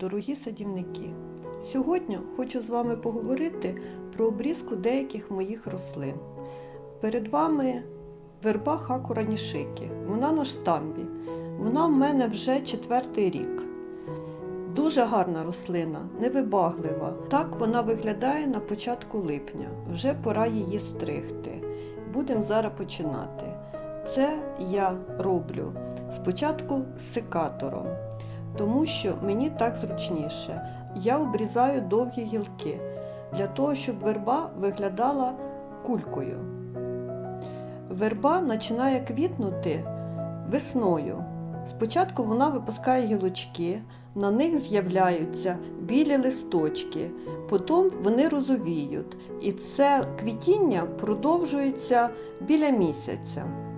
дорогі садівники! Сьогодні хочу з вами поговорити про обрізку деяких моїх рослин. Перед вами верба хакура нішики. Вона на штамбі. Вона в мене вже четвертий рік. Дуже гарна рослина, невибаглива. Так вона виглядає на початку липня. Вже пора її стригти. Будемо зараз починати. Це я роблю спочатку з секатором, тому що мені так зручніше. Я обрізаю довгі гілки для того, щоб верба виглядала кулькою. Верба починає квітнути весною. Спочатку вона випускає гілочки, на них з'являються білі листочки, потім вони розовіють, і це квітіння продовжується біля місяця.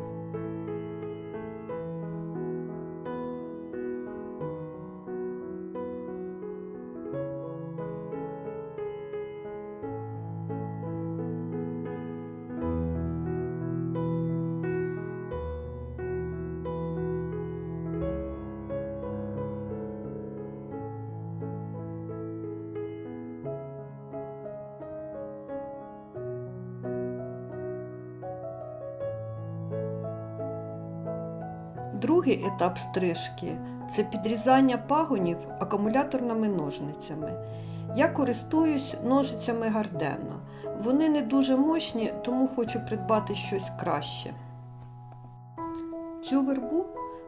Другий етап стрижки це підрізання пагонів акумуляторними ножницями. Я користуюсь ножицями Гардена. Вони не дуже мощні, тому хочу придбати щось краще. Цю вербу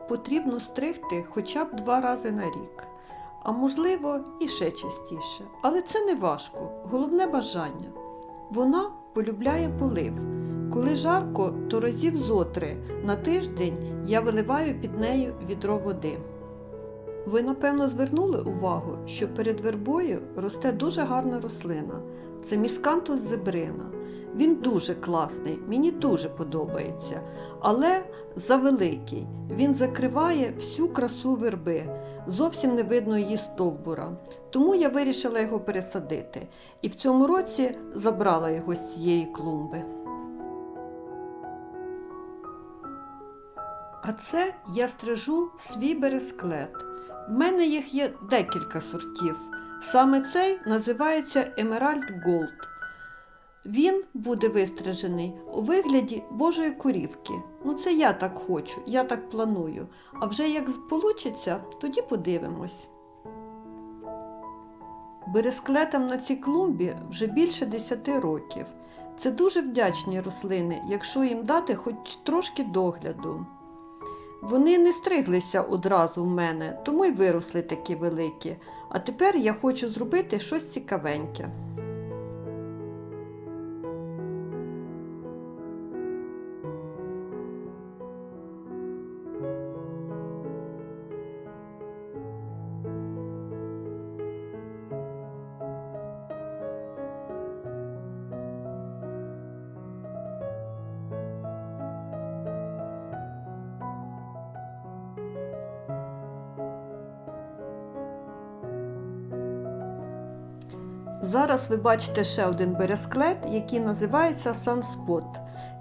потрібно стригти хоча б два рази на рік, а можливо і ще частіше. Але це не важко, головне бажання. Вона полюбляє полив. Коли жарко, то разів зотри на тиждень я виливаю під нею відро води. Ви, напевно, звернули увагу, що перед вербою росте дуже гарна рослина. Це міскантус зебрина. Він дуже класний, мені дуже подобається, але завеликий. Він закриває всю красу верби, зовсім не видно її стовбура. Тому я вирішила його пересадити і в цьому році забрала його з цієї клумби. А це я стрижу свій бересклет. В мене їх є декілька сортів. Саме цей називається Emerald Gold. Він буде вистрижений у вигляді Божої корівки. Ну, це я так хочу, я так планую. А вже як вийде, тоді подивимось. Бересклетам на цій клумбі вже більше 10 років. Це дуже вдячні рослини, якщо їм дати хоч трошки догляду. Вони не стриглися одразу в мене, тому й виросли такі великі. А тепер я хочу зробити щось цікавеньке. Зараз ви бачите ще один бересклет, який називається Sunspot.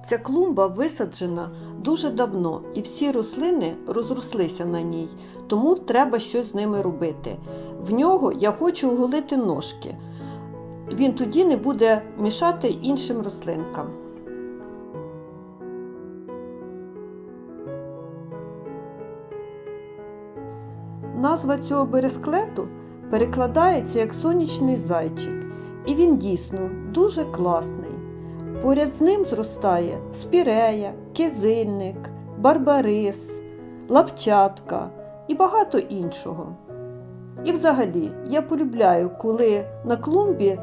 Ця клумба висаджена дуже давно, і всі рослини розрослися на ній, тому треба щось з ними робити. В нього я хочу оголити ножки. Він тоді не буде мішати іншим рослинкам. Назва цього бересклету перекладається як сонячний зайчик, і він дійсно дуже класний. Поряд з ним зростає спірея, кизильник, барбарис, лапчатка і багато іншого. І взагалі я полюбляю, коли на клумбі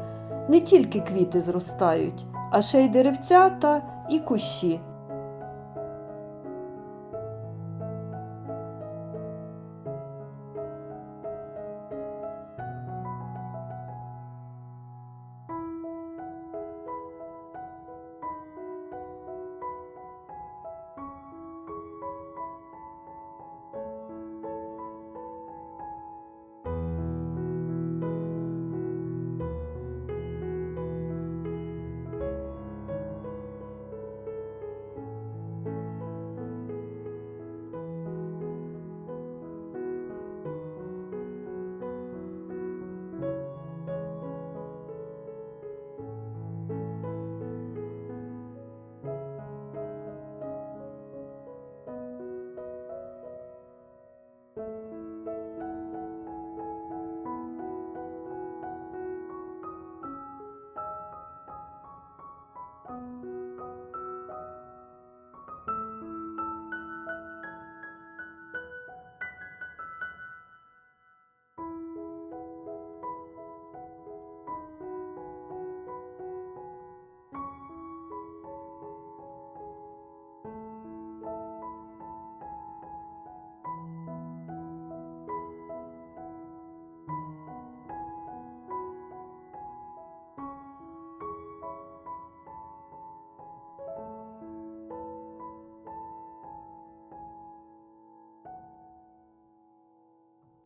не тільки квіти зростають, а ще й деревцята і кущі.